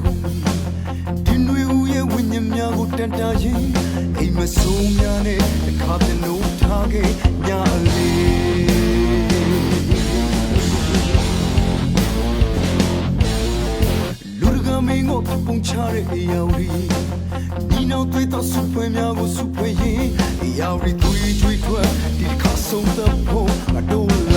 ကိုဒီနွေဦးရဲ့ဝိညာဉ်များကိုတန်တာရင်အိမ်မဆုံးများနဲ့တစ်ခါပြန်လို့ထားခဲ့ညအလေးလူကမင်းကိုပုံချတဲ့အရာဝီဒီနောက်တွေ့တော့စုဖွဲ့များကိုစုဖွဲ့ရင်အရာဝီတွေ့ကြွေးထွက်ဒီတစ်ခါဆုံးသဖို့အတော်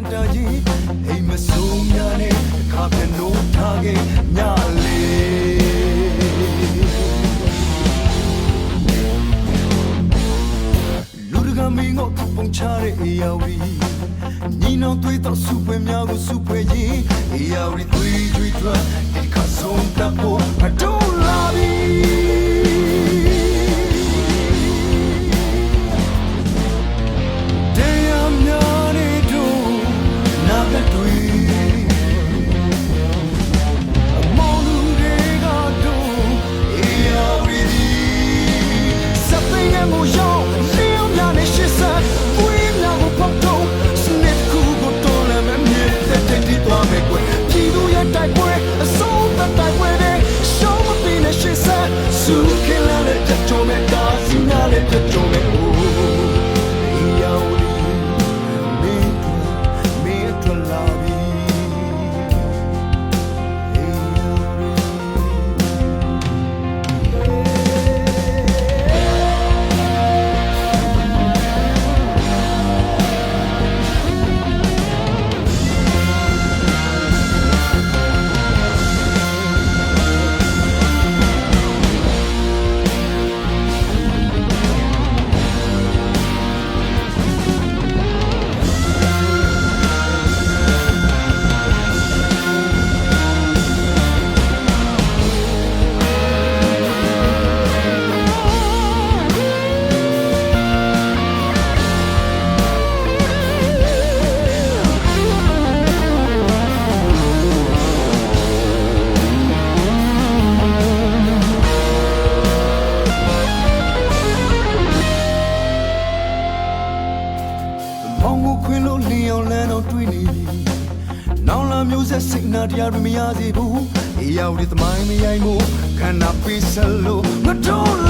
န်တာရင်အိမ်မဆုံးများနဲ့အခါပြန်လို့ထားခဲ့ညလေးလူတကာမင်းကိုပုံချတဲ့အရာဝီညီနောင်တွေးတော့စုပွဲများကိုစုပွဲရင်အရာဝီတွေးကြွေးထွက်ဒီခါဆုံးတပ်ဖို့အတူ ခင်လာတဲ့ မောင်ကိုခွင်လို့လင်းအောင်လမ်းတော့တွေးနေပြီ။နောင်လာမျိုးဆက်စိတ်နာတရားတွေမရစေဘူး။အေးရောက်ဒီသမိုင်းမရိုင်းဘူးခန္ဓာပေးဆက်လို့ငါတို့လာပြီ